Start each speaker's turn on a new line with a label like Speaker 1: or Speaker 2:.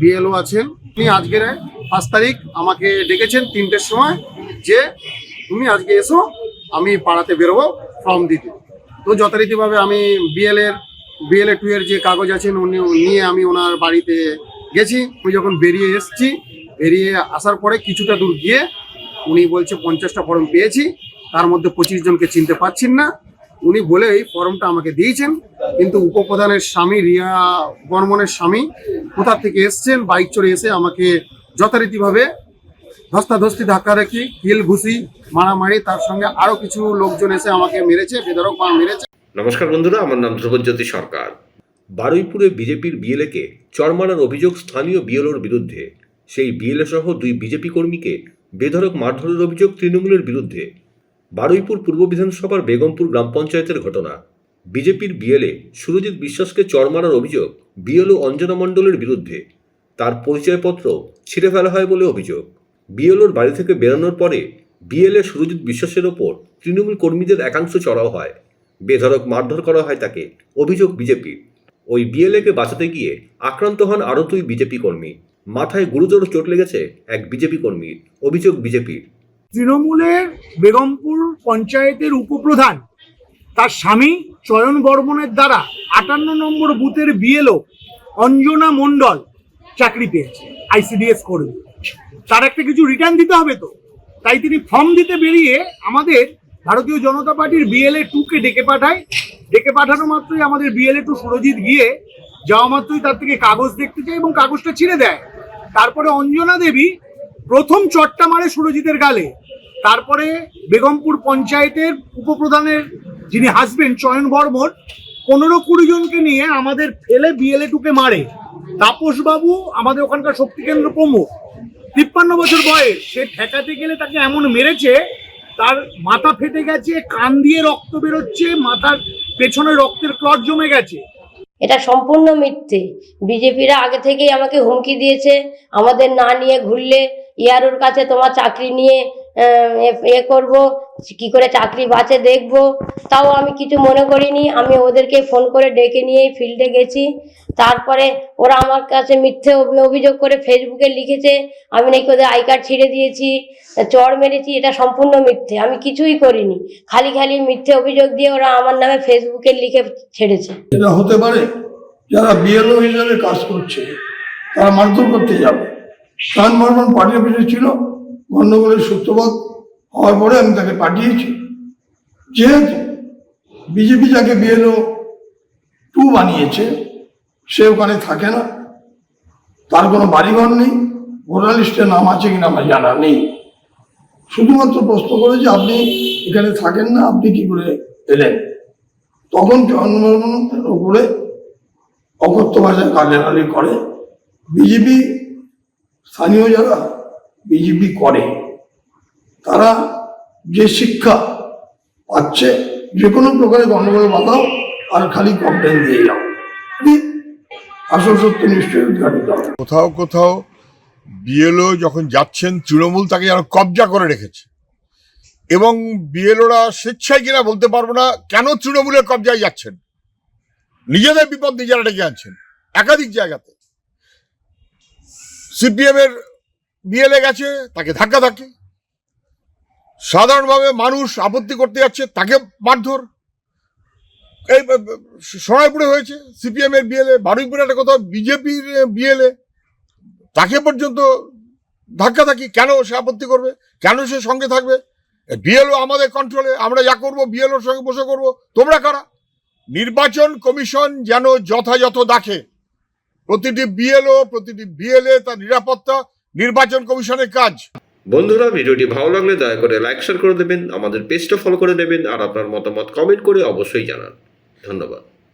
Speaker 1: BLO আছেন, উনি আজকের পাঁচ তারিখ আমাকে ডেকেছেন তিনটের সময় যে তুমি আজকে এসো, আমি পাড়াতে বেরোবো, ফর্ম দিতে। তো যথারীতিভাবে আমি বিএল এর বিএলএ টু এর যে কাগজ আছেন, উনি, নিয়ে আমি ওনার বাড়িতে গেছি। আমি যখন বেরিয়ে এসেছি, বেরিয়ে আসার পরে কিছুটা দূর গিয়ে উনি বলছে, পঞ্চাশটা ফর্ম পেয়েছি, তার মধ্যে পঁচিশ জনকে চিনতে পারছেন না। উনি বলে এই ফর্মটা আমাকে দিয়েছেন। কিন্তু উপপ্রধানের স্বামী, রিয়া বর্মনের স্বামী কোথা থেকে এসছেন, বাইক চড়ে এসে আমাকে যথারীতিভাবে ধস্তাধস্তি ধাক্কা রাখি কিল ঘুষি মারামারি, তার সঙ্গে আরও কিছু লোকজন এসে আমাকে মেরেছে বেধরক মার মেরেছে।
Speaker 2: নমস্কার বন্ধুরা, আমার নাম ধ্রুবজ্যোতি সরকার। বারুইপুরে বিজেপির বিএলএকে চরমারার অভিযোগ স্থানীয় বিএলওর বিরুদ্ধে। সেই বিএলএ সহ দুই বিজেপি কর্মীকে বেধরক মারধরের অভিযোগ তৃণমূলের বিরুদ্ধে। বারুইপুর পূর্ব বিধানসভার বেগমপুর গ্রাম পঞ্চায়েতের ঘটনা। বিজেপির বিএলএ সুরজিৎ বিশ্বাসকে চড় মারার অভিযোগ বিএলও অঞ্জনা মণ্ডলের বিরুদ্ধে। তার পরিচয়পত্র ছিঁড়ে ফেলা হয় বলে অভিযোগ। বিএলওর বাড়ি থেকে বেরোনোর পরে বিএলএ সুরজিৎ বিশ্বাসের ওপর তৃণমূল কর্মীদের একাংশ চড়াও হয়। বেধড়ক মারধর করা হয় তাকে, অভিযোগ বিজেপি ওই বিএলএকে বাঁচাতে গিয়ে আক্রান্ত হন আরও দুই বিজেপি কর্মী। মাথায় গুরুতর চোট লেগেছে এক বিজেপি কর্মীর, অভিযোগ বিজেপির।
Speaker 3: তৃণমূলের বেগমপুর পঞ্চায়েতের উপপ্রধান, তার স্বামী চয়ন বর্মনের দ্বারা আটান্ন নম্বর বুথের বিএলও অঞ্জনা মণ্ডল চাকরি পেয়েছে, আইসিডিএস করবে তার একটা কিছু রিটার্ন দিতে হবে তো। তাই তিনি ফর্ম দিতে বেরিয়ে আমাদের ভারতীয় জনতা পার্টির বিএলএ টুকে ডেকে পাঠায়। ডেকে পাঠানো মাত্রই আমাদের বিএলএ টু সুরজিৎ গিয়ে যাওয়া মাত্রই তার থেকে কাগজ দেখতে চায় এবং কাগজটা ছিঁড়ে দেয়। তারপরে অঞ্জনা দেবী প্রথম চটটা মারে সুরজিতের গালে। তারপরে বেগমপুর পঞ্চায়েতের উপপ্রধানের যিনি হাসবেন্ড চয়ন বর্মন, পনেরো কুড়ি জনকে নিয়ে আমাদের ফেলে বিএলএ টুকে মারে। তাপস বাবু আমাদের ওখানকার শক্তি কেন্দ্র প্রমুখ। তিপ্পান্ন বছর বয়স, সে ঠেকাতে গেলে তাকে এমন মেরেছে, তার মাথা ফেটে গেছে, কান দিয়ে রক্ত বেরোচ্ছে, মাথার পেছনে রক্তের ক্লট জমে গেছে।
Speaker 4: এটা সম্পূর্ণ মিথ্যে। বিজেপিরা আগে থেকেই আমাকে হুমকি দিয়েছে, আমাদের না নিয়ে ঘুরলে ইয়ারোর কাছে তোমার চাকরি নিয়ে এ- করব, কি করে চাকরি বাঁচে দেখব। তাও আমি কিছু মনে করিনি, আমি ওদেরকে ফোন করে ডেকে নিয়ে ফিল্ডে গেছি। তারপরে ওরা আমার কাছে মিথ্যে অভিযোগ করে ফেসবুকে লিখেছে, আমি নাকি ওদের আই কার্ড ছিঁড়ে দিয়েছি, চড় মেরেছি, এটা সম্পূর্ণ মিথ্যে, আমি কিছুই করিনি। খালি খালি মিথ্যে অভিযোগ দিয়ে ওরা আমার নামে ফেসবুকে লিখে ছেড়েছে।
Speaker 5: এটা হতে পারে যারা বিএলও হিসাবে কাজ করছে, তারা মারধর করতে যাবে। প্রাণ বর্মন পার্টি অফিসে ছিল, গণ্ডগোলের সূত্রপাত হওয়ার পরে আমি তাকে পাঠিয়েছি। যেহেতু বিজেপি যাকে বিএলও টু বানিয়েছে, সে ওখানে থাকে না। তার কোনো বাড়িঘর নেই, ভোটার লিস্টে নাম আছে কিনা আমার জানা নেই। শুধুমাত্র প্রশ্ন করে যে আপনি এখানে থাকেন না, আপনি কি করে এলেন? তখন জন্মগ্রহণের উপরে অকথ্য ভাষায় কার্যালয় করে। বিজেপি স্থানীয় যারা বিজেপি করে, তারা যে শিক্ষা পাচ্ছে যে কোনো প্রকারে গণ্ডগোল বাধাও আর খালি কমপ্লেন দিয়ে যাও। আসল সত্য, নিশ্চয়ই উদ্ঘাটিত
Speaker 6: কোথাও কোথাও বিএলও যখন যাচ্ছেন, তৃণমূল তাকে যেন কবজা করে রেখেছে। এবং বিএলওরা স্বেচ্ছায় কিনা বলতে পারব না, কেন তৃণমূলের কবজায় যাচ্ছেন? নিজেদের বিপদ নিজেরা ডেকে আনছেন, একাধিক জায়গাতে। সিপিএম এর বিএলএ গেছে, তাকে ধাক্কা ধাক্কি। সাধারণভাবে মানুষ আপত্তি করতে যাচ্ছে, তাকে মারধর। এই ব- হয়েছে সিপিএম এর বিএলএ। বারুইপুরে একটা কোথাও বিজেপির বিএলএ, তাকে পর্যন্ত ধাক্কা থাকি কেন সে আপত্তি করবে? কেন সে সঙ্গে থাকবে? বিএলও আমাদের কন্ট্রোলে আমরা যা করব, বিএলওর সঙ্গে বসে করব। তোমরা কারা? নির্বাচন কমিশন যেন যথাযথ দেখে প্রতিটি বিএলও প্রতিটি বিএলএ তার নিরাপত্তা, নির্বাচন কমিশনের কাজ।
Speaker 2: বন্ধুরা, ভিডিওটি ভালো লাগলে দয়া করে লাইক, শেয়ার করে দেবেন, আমাদের পেজটা ফলো করে দেবেন, আর আপনার মতামত কমেন্ট করে অবশ্যই জানান। ধন্যবাদ।